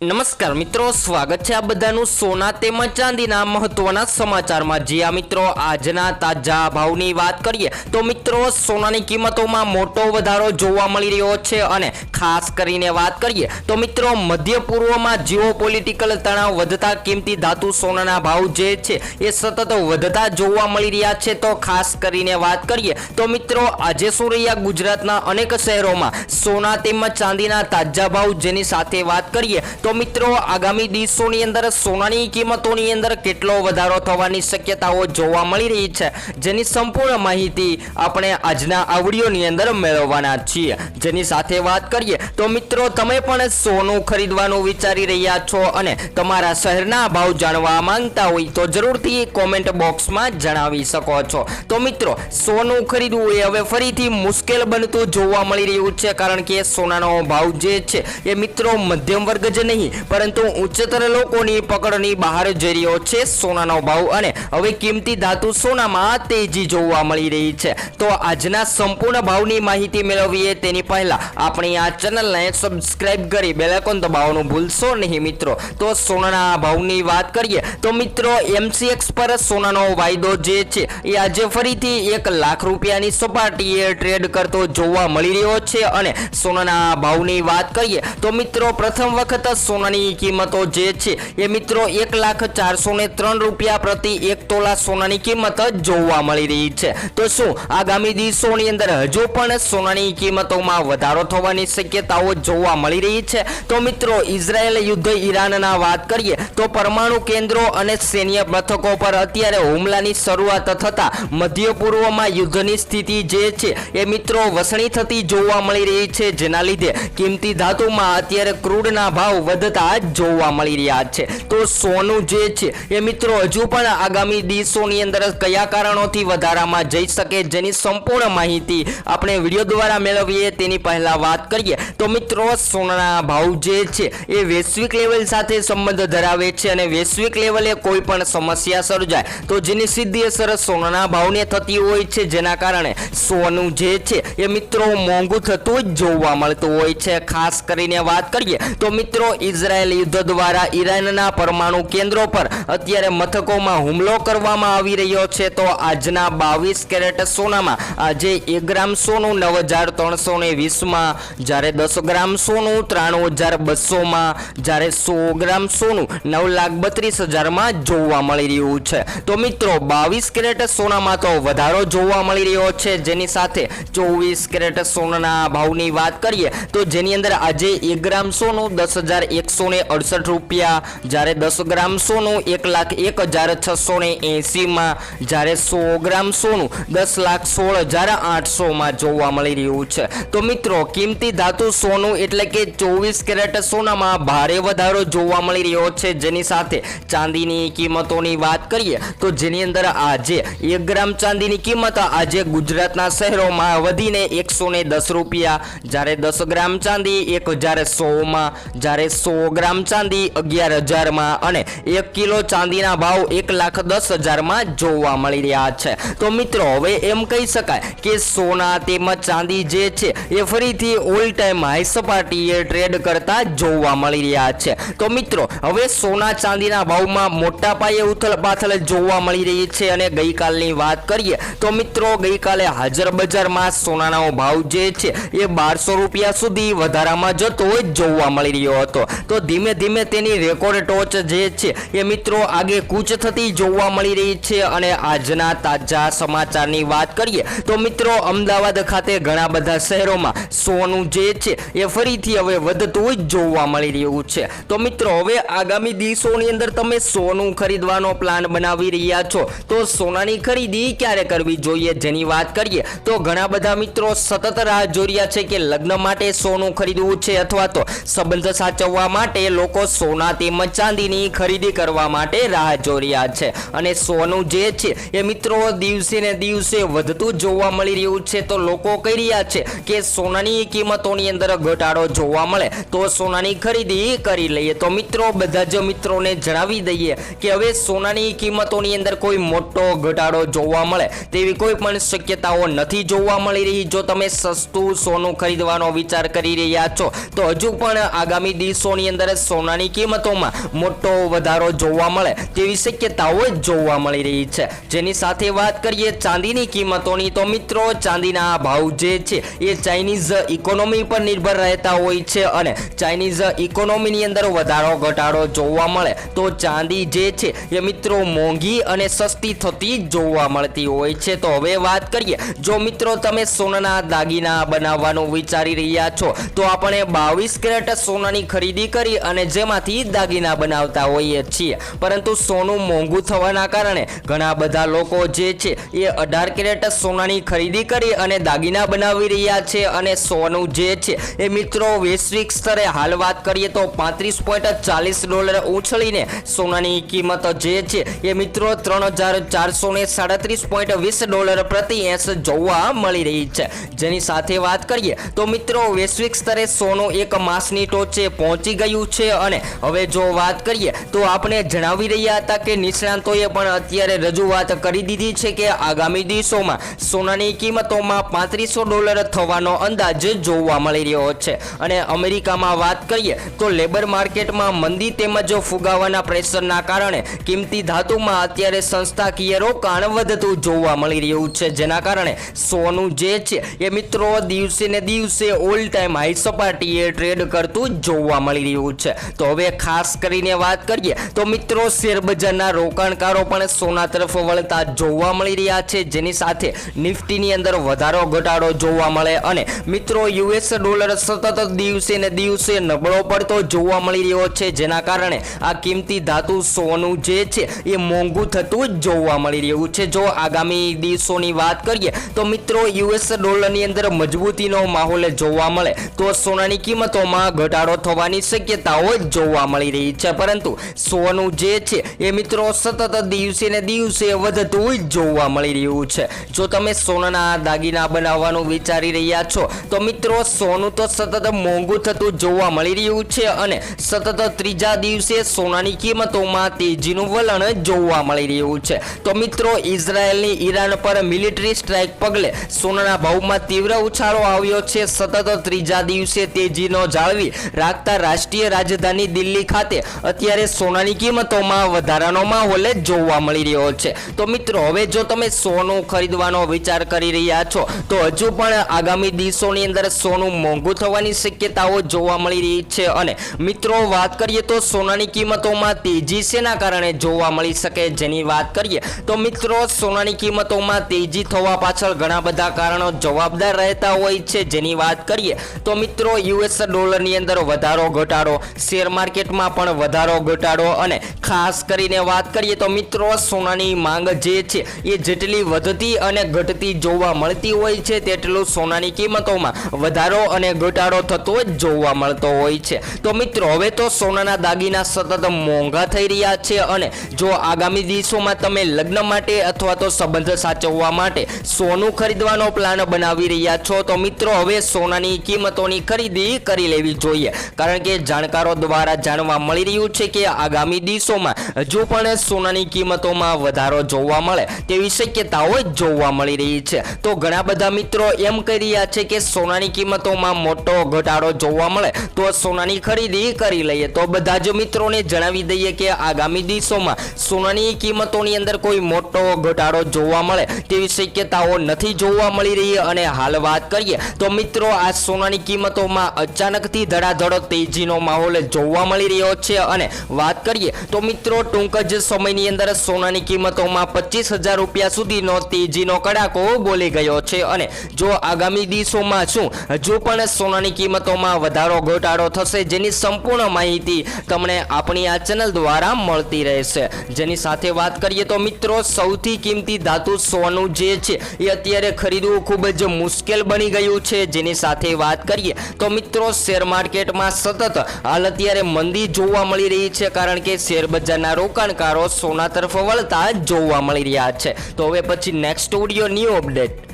નમસ્કાર મિત્રો, સ્વાગત છે આ બધાનું સોના તેમજ ચાંદીના મહત્વના સમાચારમાં. જે આ મિત્રો, આજના તાજા ભાવની વાત કરીએ તો મિત્રો, સોનાની કિંમતોમાં મોટો વધારો જોવા મળી રહ્યો છે અને ખાસ કરીને વાત કરીએ તો મિત્રો, મધ્ય પૂર્વમાં જીઓ પોલિટિકલ તણાવ વધતા કિંમતી ધાતુ સોનાના ભાવ જે છે એ સતત વધતા જોવા મળી રહ્યા છે. તો ખાસ કરીને વાત કરીએ તો મિત્રો, આજે શું રહ્યા ગુજરાતના અનેક શહેરોમાં? સોના તેમજ ચાંદીના તાજા ભાવ જેની સાથે વાત કરીએ તો મિત્રો, આગામી દિવસોની અંદર સોનાની કિંમતોની અંદર કેટલો વધારો થવાની શક્યતાઓ જોવા મળી રહી છે, જેની સંપૂર્ણ માહિતી આપણે આજના આવડીઓની અંદર મેળવવાના છીએ. જેની સાથે વાત કરીએ, તો મિત્રો, તમે પણ સોનું ખરીદવાનું વિચારી રહ્યા છો અને તમારા શહેરના ભાવ જાણવા માંગતા હોય તો જરૂરથી કોમેન્ટ બોક્સમાં જણાવી શકો છો. તો મિત્રો, સોનું ખરીદવું એ હવે ફરીથી મુશ્કેલ બનતું જોવા મળી રહ્યું છે, કારણ કે સોનાનો ભાવ જે છે, એ મિત્રો મધ્યમ વર્ગ જ નહીં, પરંતુ ઉચ્ચતર લોકોની પકડની બહાર જઈ રહ્યો છે સોનાનો ભાવ અને હવે કિંમતી ધાતુ સોનામાં તેજી જોવા મળી રહી છે. તો આજના સંપૂર્ણ ભાવની માહિતી મેળવીએ તેની પહેલા આપણી આ ચેનલને સબસ્ક્રાઇબ કરી બેલેકોન દબાવવાનું ભૂલશો નહીં મિત્રો. તો સોનાના ભાવની વાત કરીએ, તો મિત્રો એમસીએક્સ પર સોનાનો વાયદો જે છે, એ આજે ફરીથી એક લાખ રૂપિયાની સપાટીએ ટ્રેડ કરતો જોવા મળી રહ્યો છે. અને સોનાના ભાવની વાત કરીએ, તો મિત્રો પ્રથમ વખત સોનાની કિંમતો જે છે એ મિત્રો એક લાખ ચારસો ને ત્રણ રૂપિયા પ્રતિ એક તોલા સોનાની કિંમત જોવા મળી રહી છે. તો શું આગામી દિવસોની અંદર હજુ પણ સોનાની કિંમતોમાં વધારો થવાની શક્યતાઓ જોવા મળી રહી છે? તો મિત્રો, ઇઝરાયેલ યુદ્ધ ઈરાનના વાત કરીએ, તો પરમાણુ કેન્દ્રો અને સૈન્ય મથકો પર અત્યારે હુમલાની શરૂઆત થતા મધ્ય પૂર્વમાં યુદ્ધની સ્થિતિ જે છે એ મિત્રો વસણી થતી જોવા મળી રહી છે. જેના લીધે કિંમતી ધાતુમાં અત્યારે ક્રૂડના ભાવ વધતા જોવા મળી રહ્યા છે. તો સોનું જે છે, એ મિત્રો હજુ પણ આગામી દિવસોની અંદર કયા કારણોથી વધારામાં જઈ શકે જેની સંપૂર્ણ માહિતી આપણે વીડિયો દ્વારા મેળવીએ તેની પહેલાં વાત કરીએ. તો મિત્રો, સોનાના ભાવ જે છે, એ વૈશ્વિક લેવલ સાથે સંબંધ ધરાવે છે અને વૈશ્વિક લેવલે કોઈ પણ સમસ્યા સર્જાય. તો જેની સીધી અસર સોનાના ભાવને થતી હોય છે, જેના કારણે સોનું જે છે, એ મિત્રો મોંઘું થતું જ જોવા મળતું હોય છે. ખાસ કરીને વાત કરીએ તો મિત્રો ઇઝરાયેલ યુદ્ધ દ્વારા ઈરાનના પરમાણુ કેન્દ્રો પર અત્યારે મથકોમાં હુમલો કરવામાં આવી રહ્યો છે. તો આજના બાવીસ કેરેટ સોનામાં આજે એક ગ્રામ સોનું, નવ હજાર ત્રણસો ને વીસમાં જ્યારે દસ ગ્રામ સોનું, ત્રાણું હજાર બસોમાં જ્યારે સો ગ્રામ સોનું, નવ લાખ બત્રીસ હજારમાં જોવા મળી રહ્યું છે. તો મિત્રો, બાવીસ કેરેટ સોનામાં તો વધારો જોવા મળી રહ્યો છે. જેની સાથે ચોવીસ કેરેટ સોનાના ભાવની વાત કરીએ, તો જેની અંદર આજે એક ગ્રામ સોનું, દસ હજાર એકસો ને અડસઠ રૂપિયા. જ્યારે દસ ગ્રામ સોનું એક લાખ એક હજાર છસો ને એંસીમાં જ્યારે સો ગ્રામ સોનું દસ લાખ સોળ હજાર આઠસોમાં જોવા મળી રહ્યું છે. તો મિત્રો, કિંમતી ધાતુ સોનું એટલે કે ચોવીસ કેરેટ સોનામાં ભારે વધારો જોવા મળી રહ્યો છે. જેની સાથે ચાંદીની કિંમતોની વાત કરીએ, તો જેની અંદર આજે એક ગ્રામ ચાંદીની કિંમત આજે ગુજરાતના શહેરોમાં વધીને એકસો દસ રૂપિયા. જ્યારે દસ ગ્રામ ચાંદી એક હજાર સોમાં જ્યારે સો ગ્રામ ચાંદી અગિયાર હજારમાં અને એક કિલો ચાંદીના ભાવ એક લાખ દસ હજારમાં જોવા મળી રહ્યા છે. તો મિત્રો, હવે એમ કહી શકાય કે સોના તેમજ ચાંદી જે છે, એ ફરીથી ઓલ ટાઈમ હાઈ સપાટીએ ટ્રેડ કરતા જોવા મળી રહ્યા છે. તો મિત્રો, હવે સોના ચાંદીના ભાવમાં મોટા પાયે ઉથલ પાથલ જોવા મળી રહી છે અને ગઈકાલની વાત કરીએ તો મિત્રો, ગઈકાલે હાજર બજારમાં સોનાનો ભાવ જે છે, એ બારસો રૂપિયા સુધી વધારામાં જતો જોવા મળી રહ્યો હતો. તો ધીમે ધીમે તેની રેકોર્ડ ટોચ જે છે એ મિત્રો આગે કૂચ થતી જોવા મળી રહી છે અને આજના તાજા સમાચારની વાત કરીએ તો મિત્રો અમદાવાદ ખાતે ઘણા બધા શહેરોમાં સોનું જે છે એ ફરીથી હવે વધતું જ જોવા મળી રહ્યું છે. તો મિત્રો હવે આગામી દિવસોની અંદર તમે સોનું ખરીદવાનો પ્લાન બનાવી રહ્યા છો. તો સોનાની ખરીદી ક્યારે કરવી જોઈએ જેની વાત કરીએ તો ઘણા બધા મિત્રો સતત રાહ જોઈ રહ્યા છે કે લગ્ન માટે સોનું ખરીદવું છે અથવા તો સંબંધ સાચવવા માટે લોકો સોના તેમજ ચાંદીની ખરીદી કરવા માટે રાહ જોઈ રહ્યા છે. અને સોનું જે છે, એ મિત્રો દિવસે ને દિવસે વધતું જોવા મળી રહ્યું છે. તો લોકો કહી રહ્યા છે કે સોનાની કિંમતોની અંદર ઘટાડો જોવા મળે. તો સોનાની ખરીદી કરી લઈએ. તો મિત્રો, બધા જ મિત્રોને જણાવી દઈએ કે હવે સોનાની કિંમતોની અંદર કોઈ મોટો ઘટાડો જોવા મળે તેવી કોઈ પણ શક્યતાઓ નથી જોવા મળી રહી. જો તમે સસ્તું સોનું ખરીદવાનો વિચાર કરી રહ્યા છો, તો હજુ પણ આગામી દિવસો દિવસોની અંદર સોનાની કિંમતોમાં મોટો વધારો જોવા મળે તેવી શક્યતાઓ જોવા મળી રહી છે. જેની સાથે વાત કરીએ ચાંદીની કિંમતોની, તો મિત્રો ચાંદીના ભાવ જે છે એ ચાઇનીઝ ઇકોનોમી પર નિર્ભર રહેતા હોય છે અને ચાઇનીઝ ઇકોનોમીની અંદર વધારો ઘટાડો જોવા મળે તો ચાંદી જે છે એ મિત્રો મોંઘી અને સસ્તી થતી જોવા મળતી હોય છે. તો હવે વાત કરીએ, જો મિત્રો તમે સોનાના દાગીના બનાવવાનું વિચારી રહ્યા છો, તો આપણે બાવીસ કેરેટ સોનાની ખરીદી કરી અને જેમાંથી દાગીના બનાવતા હોઈએ છીએ. પરંતુ સોનું મોંઘું થવાના કારણે ઘણા બધા લોકો જે છે એ અઢાર કેરેટ સોનાની ખરીદી કરી અને દાગીના બનાવી રહ્યા છે અને સોનું જે છે એ મિત્રો વૈશ્વિક સ્તરે હાલ વાત કરીએ તો પાંત્રીસ પોઈન્ટ ચાલીસ ડોલર ઉછળીને સોનાની કિંમત જે છે એ મિત્રો ત્રણ હજાર ચારસો ને સાડત્રીસ પોઈન્ટ વીસ ડોલર પ્રતિ એસ જોવા મળી રહી છે. જેની સાથે વાત કરીએ તો મિત્રો વૈશ્વિક સ્તરે સોનું એક માસની ટોચે પહોંચી ગયું છે અને હવે જો વાત કરીએ તો આપણે જણાવી રહ્યા હતા કે નિષ્ણાંતોએ પણ અત્યારે રજૂઆત કરી દીધી છે કે આગામી દિવસોમાં સોનાની કિંમતોમાં પાંત્રીસો ડોલર થવાનો અંદાજ જોવા મળી રહ્યો છે. અને અમેરિકામાં વાત કરીએ તો લેબર માર્કેટમાં મંદી તેમજ ફુગાવાના પ્રેશરના કારણે કિંમતી ધાતુમાં અત્યારે સંસ્થાકીય રોકાણ વધતું જોવા મળી રહ્યું છે. જેના કારણે સોનું જે છે એ મિત્રો દિવસે ને દિવસે ઓલ ટાઈમ હાઈ સપાટીએ ટ્રેડ કરતું જોવા મળી રહ્યું છે. તો હવે ખાસ કરીને વાત કરીએ, તો મિત્રો શેરબજારના રોકાણકારો પણ સોના તરફ વળતા જોવા મળી રહ્યા છે. જેની સાથે નિફ્ટીની અંદર વધારો ઘટાડો જોવા મળે અને મિત્રો યુએસ ડોલર સતત દિવસે ને દિવસે નબળો પડતો જોવા મળી રહ્યો છે. જેના કારણે આ કિંમતી ધાતુ સોનું જે છે એ મોંઘું થતું જોવા મળી રહ્યું છે. જો આગામી દિવસોની વાત કરીએ, તો મિત્રો યુએસ ડોલરની અંદર મજબૂતીનો માહોલ જોવા મળે. તો સોનાની કિંમતોમાં ઘટાડો થવાની શક્યતાઓ જોવા મળી રહી છે. પરંતુ સોનું જે છે એ મિત્રો સતત દિવસે ને દિવસે વધતું જોવા મળી રહ્યું છે. જો તમે સોનાના દાગીના બનાવવાનું વિચારી રહ્યા છો, તો મિત્રો સોનું તો સતત મોંઘું થતું જોવા મળી રહ્યું છે અને સતત ત્રીજા દિવસે સોનાની કિંમતોમાં તેજીનું વલણ જોવા મળી રહ્યું છે. તો મિત્રો, ઇઝરાયેલની ઈરાન પર મિલિટરી સ્ટ્રાઇક પગલે સોનાના ભાવમાં તીવ્ર ઉછાળો આવ્યો છે. સતત ત્રીજા દિવસે તેજીનો જાળવી રાખતા રાષ્ટ્રીય રાજધાની દિલ્હી ખાતે અત્યારે સોનાની કિંમતોમાં વધારાનો માહોલ જોવા મળી રહ્યો છે. તો મિત્રો, હવે જો તમે સોનું ખરીદવાનો વિચાર કરી રહ્યા છો, તો હજુ પણ આગામી દિવસોની અંદર સોનું મોંઘું થવાની શક્યતાઓ જોવા મળી રહી છે અને મિત્રો, વાત કરીએ તો સોનાની કિંમતોમાં તેજી શેના કારણે જોવા મળી શકે જેની વાત કરીએ, તો મિત્રો, સોનાની કિંમતોમાં તેજી થવા પાછળ ઘણા બધા કારણો જવાબદાર રહેતા હોય છે જેની વાત કરીએ, તો મિત્રો, યુએસ ડોલરની અંદર વધારો ઘટાડો. શેર માર્કેટમાં પણ વધારો ઘટાડો અને ખાસ કરીને વાત કરીએ તો મિત્રો, સોનાની માંગ જે છે એ જેટલી વધતી અને ઘટતી જોવા મળતી હોય છે, તેટલું સોનાની કિંમતોમાં વધારો અને ઘટાડો થતો જ જોવા મળતો હોય છે. તો મિત્રો, હવે તો સોનાના દાગીના સતત મોંઘા થઈ રહ્યા છે અને જો આગામી દિવસોમાં તમે લગ્ન માટે અથવા તો સંબંધ સાચવવા માટે સોનું ખરીદવાનો પ્લાન બનાવી રહ્યા છો, તો મિત્રો, હવે સોનાની કિંમતોની ખરીદી કરી લેવી જોઈએ. કારણ કે જાણકારો દ્વારા જાણવા મળી રહ્યું છે કે આગામી દિવસોમાં હજુ પણ સોનાની કિંમતોમાં વધારો જોવા મળે તેવી શક્યતાઓ જોવા મળી રહી છે. તો ઘણા બધા મિત્રો એમ કહી રહ્યા છે કે સોનાની કિંમતોમાં મોટો ઘટાડો જોવા મળે તો સોનાની ખરીદી કરી લઈએ. તો બધા જ મિત્રોને જણાવી દઈએ કે આગામી દિવસોમાં સોનાની કિંમતોની અંદર કોઈ મોટો ઘટાડો જોવા મળે તેવી શક્યતાઓ નથી જોવા મળી રહી અને હાલ વાત કરીએ તો મિત્રો, આ સોનાની કિંમતોમાં અચાનકથી ધડાધડો ધડાધડ તેજીનો માહોલ જોવા મળી રહ્યો છે અને વાત કરીએ તો મિત્રો, ટૂંક જ સમયની અંદર સોનાની કિંમતોમાં પચીસ હજાર રૂપિયા સુધીનો તેજીનો કડાકો બોલી ગયો છે અને જો આગામી દિવસોમાં શું, હજુ પણ સોનાની કિંમતોમાં વધારો ઘટાડો થશે જેની સંપૂર્ણ માહિતી તમને આપણી આ ચેનલ દ્વારા મળતી રહેશે. જેની સાથે વાત કરીએ તો મિત્રો, સૌથી કિંમતી ધાતુ સોનું જે છે એ અત્યારે ખરીદવું ખૂબ જ મુશ્કેલ બની ગયું છે. જેની સાથે વાત કરીએ તો મિત્રો, શેર માર્કેટમાં સતત હાલ અત્યારે મંદી જોવા મળી રહી છે કારણ કે શેર બજારના રોકાણકારો સોના તરફ વળતા જોવા મળી રહ્યા છે. તો હવે પછી નેક્સ્ટ ઓડિયો ન્યૂ અપડેટ